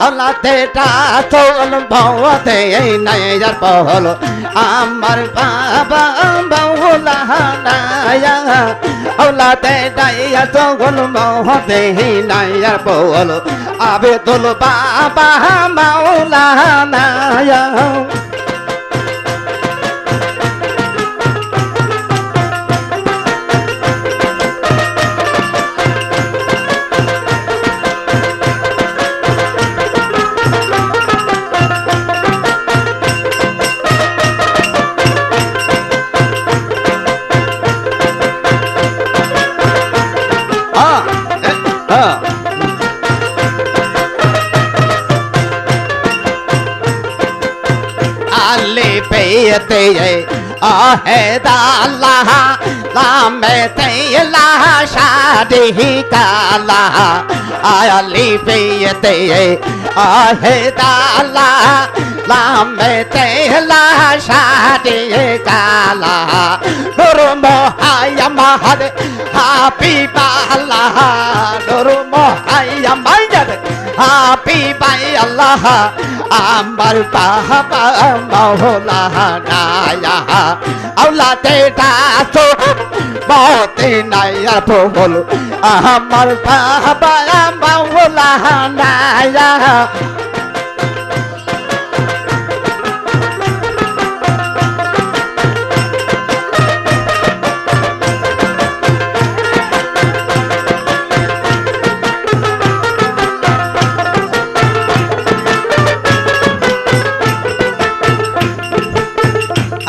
আল্লাহটা চল ভতে এই আর বল আমার বাবা বাউলানা আল্লাহতে ডাইয়া চল ভতে নাই আর বল আবে তোল বাবা মাওলানা Ah, আলে পেতে আহে দাল্লা লামে তেলা শাদি কালা আলি পেতে আহে দাল্লা লামে তেলা শাদি কালা। নুর মহায়া মাহাদ হাপি বালা, নুর মহায়া মাহাদ হাপি বাই আল্লাহ, আমার বাবা মৌলানা আউলাতে ডাতো বতে আর বল, আমার বাবা মহলা আলে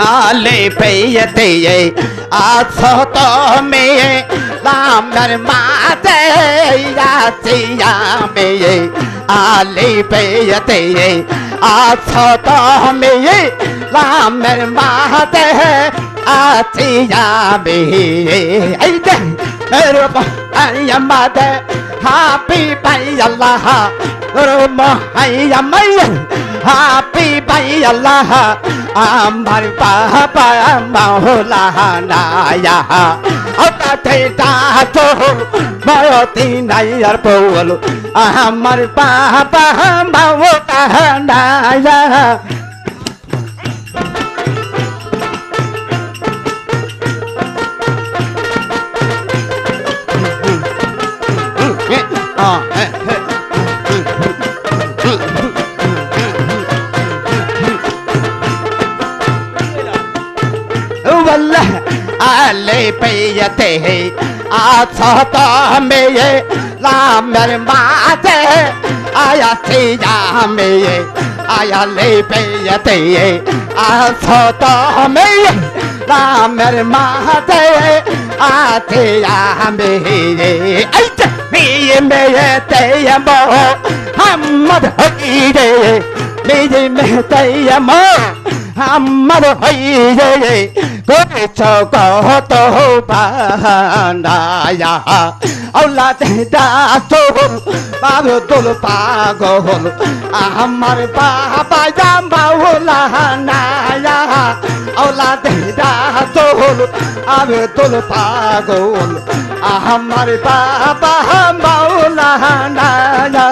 ताले पे थे ये आसो तो मे राम नर माते याचिया मे ये आले पे थे ये आसो तो मे ये राम नर माते आचिया मे ये ऐ दे मेरे बाय माते हाँ पी पाय अल्लाह रुमा, ऐ यमाय হাপি পাই আল্লাহ, আমার বাবা মাওলা নায়া। তাতে তো মরতি নাই আর বল আমার বাবা মাওলা নায়া। करते हैं आता में ये राम माते आया सीजा में ये, आया ले पे यते ये आता में ये राम माते आते में ये, ऐसे मेरे मेरे ते ये मो हम मत ही मेरे मेरे ते मो আমার হইয়ে করেছ কত বানায়া আল্লাহ তো বাবু তোল পাগল। আমার বাবা জামাউলা নায়া আল্লাহ তোল আমি তোল পাগল। আমার বাবা মাওলা নায়া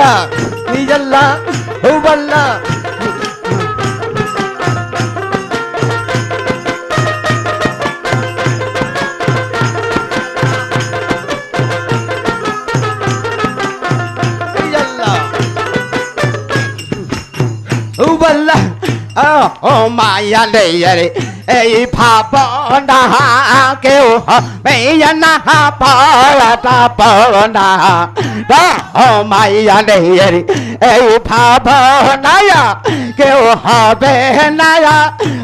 ನೀಯಲ್ಲ ನೀಯಲ್ಲ ಹೂವಲ್ಲ ಹೂವಲ್ಲ ಓ ಮಾಯ ಡಯ್ಯರೇ এই ভাব না কেউ মেয়া না পালাটা পনা মাইয়া নেই এই ভাব না কেউ হবে না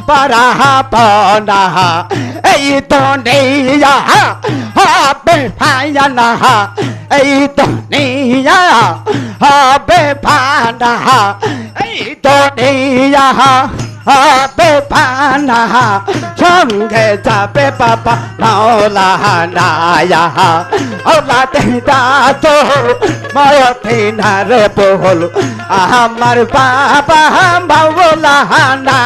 পরা পনা এই তো নেইয়া হবে ভাইয়া না এই তো নেইয়া হবে ভানা এই তো নেইয়া হবে পানা সঙ্গে যাবে বাবা মাওলানা ওলাতে তো ময়তিনার বহল। আমার বাবা মাওলানা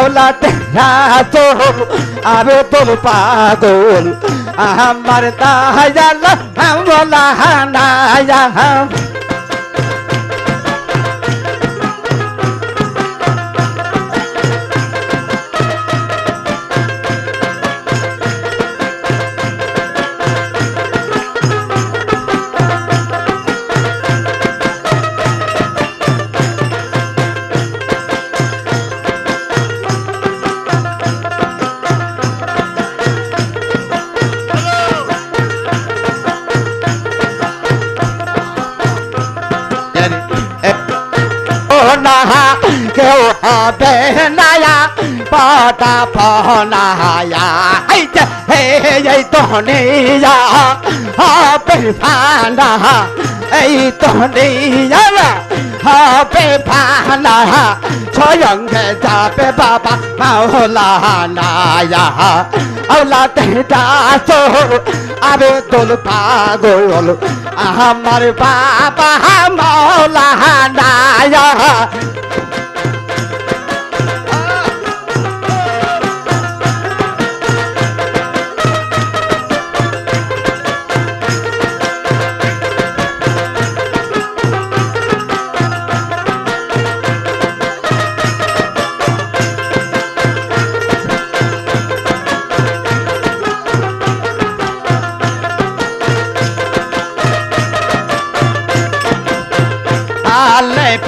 ওলাতে তো আবে তোর পাগল। আমার দায়াল মাওলানা পনায়া। যে হে এই তো নিয়া হবে ফানা এই তো নিয়া হবে ফানা সয়ঙ্গে যাবে বাবা মাওলানা আওলাতে দাসো আবে তোল পাগল। আমার বাবা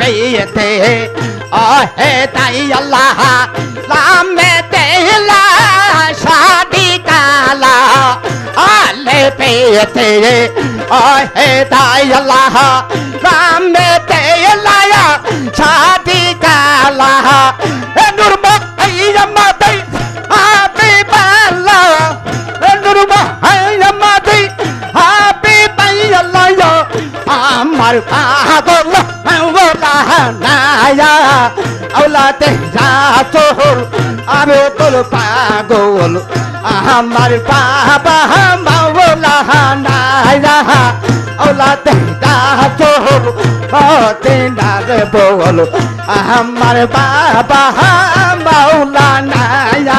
মাওলানা আলে পেয়েতে আহে তাই আল্লাহ, লামে তেলা শাদি কালা, আলে পেয়েতে আহে তাই আল্লাহ, লামে তেলা শাদি কালা। নুরম আইয়ামাদাই আবি বালা নুরম আইয়ামাদাই আবি বাইয়াল্লাহ আমার পাগল নায়া আওলাতে রাসূল আমি তোর পাগল। আমার বাবা মাওলা নায়া আওলাতে রাসূল হতে নার বল। আমার বাবা মাওলা নায়া।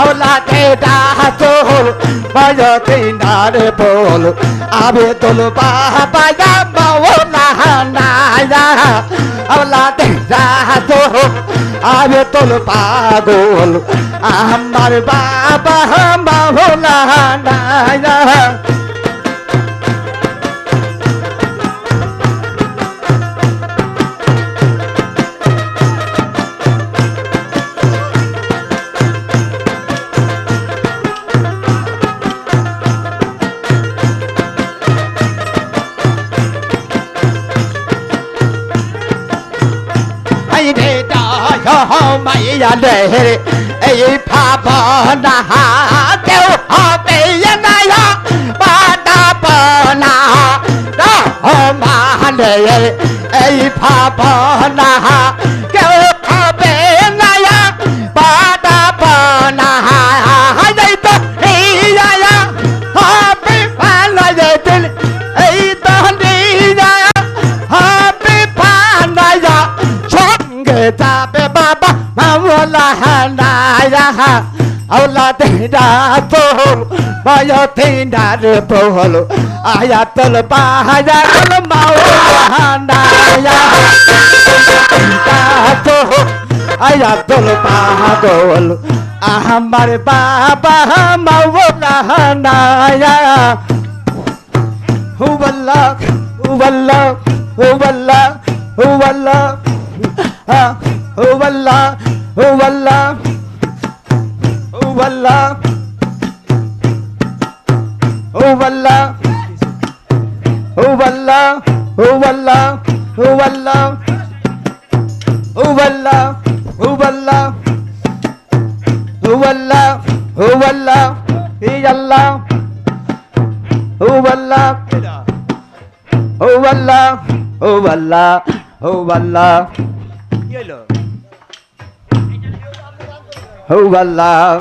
আওলাদে দাসুল বয়তে নার বল। আবে তোল বাবা মাওলা নায়া আওলাদে দাসুল আবে তোল পাগল। আমার বাবা মাওলা নায়া দায় মাইয়া রে, এই ভাবনা কেউ হবে না পাটা পনা। মানে এই ভাবনা কেউ হবে আউলাদিনাপুর বয়তিনার বহুল আয়াতল পাহাড় মাওলানায়া আয়াতল পাহাড় আমার বাবা মাওলানায়া হুবল্লা হুবল্লা হুবল্লা হুবল্লা হুবল্লা হুবল্লা তোল আয়াতল বাহায়াল মাওলানা তোল আয়াতল বাহাদল আমার বাবা মাওলানা হুবল্লাহ হুবল্লাহ হুবল্লাহ হুবল্লাহ হুবল্লাহ হুবল্লাহ হুবল্লাহ হুবল্লাহ হুবল্লাহ হুবল্লাহ হুবল্লাহ হুবল্লাহ হুবল্লাহ হুবল্লাহ হুবল্লাহ ইয়াল্লাহ হুবল্লাহ হুবল্লাহ হুবল্লাহ Oh Allah